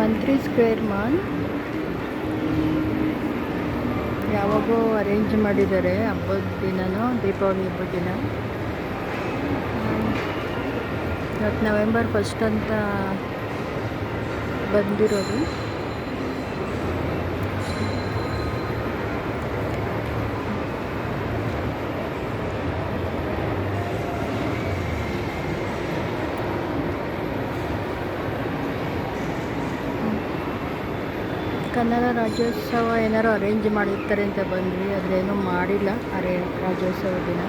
ಮಂತ್ರಿ square mall. ಯಾವಾಗೋ arrange ಮಾಡಿದ್ದಾರೆ, ಹಬ್ಬದ ದಿನನೋ, ದೀಪಾವಳಿ ಹಬ್ಬದ ದಿನ. ಇವತ್ತು ನವೆಂಬರ್ ಫಸ್ಟ್ ಅಂತ ಬಂದಿರೋದು. ಕನ್ನಡ ರಾಜ್ಯೋತ್ಸವ ಏನಾರು ಅರೇಂಜ್ ಮಾಡಿರ್ತಾರೆ ಅಂತ ಬಂದ್ವಿ ಆದರೆ ಮಾಡಿಲ್ಲ. ಅರೇ ರಾಜ್ಯೋತ್ಸವ ದಿನ.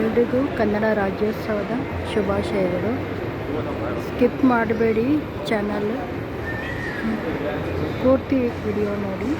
ಎಲ್ರಿಗೂ ಕನ್ನಡ ರಾಜ್ಯೋತ್ಸವದ ಶುಭಾಶಯಗಳು. ಸ್ಕಿಪ್ ಮಾಡಬೇಡಿ ಚಾನಲ್. ಪೂರ್ತಿ ವಿಡಿಯೋ ನೋಡಿ.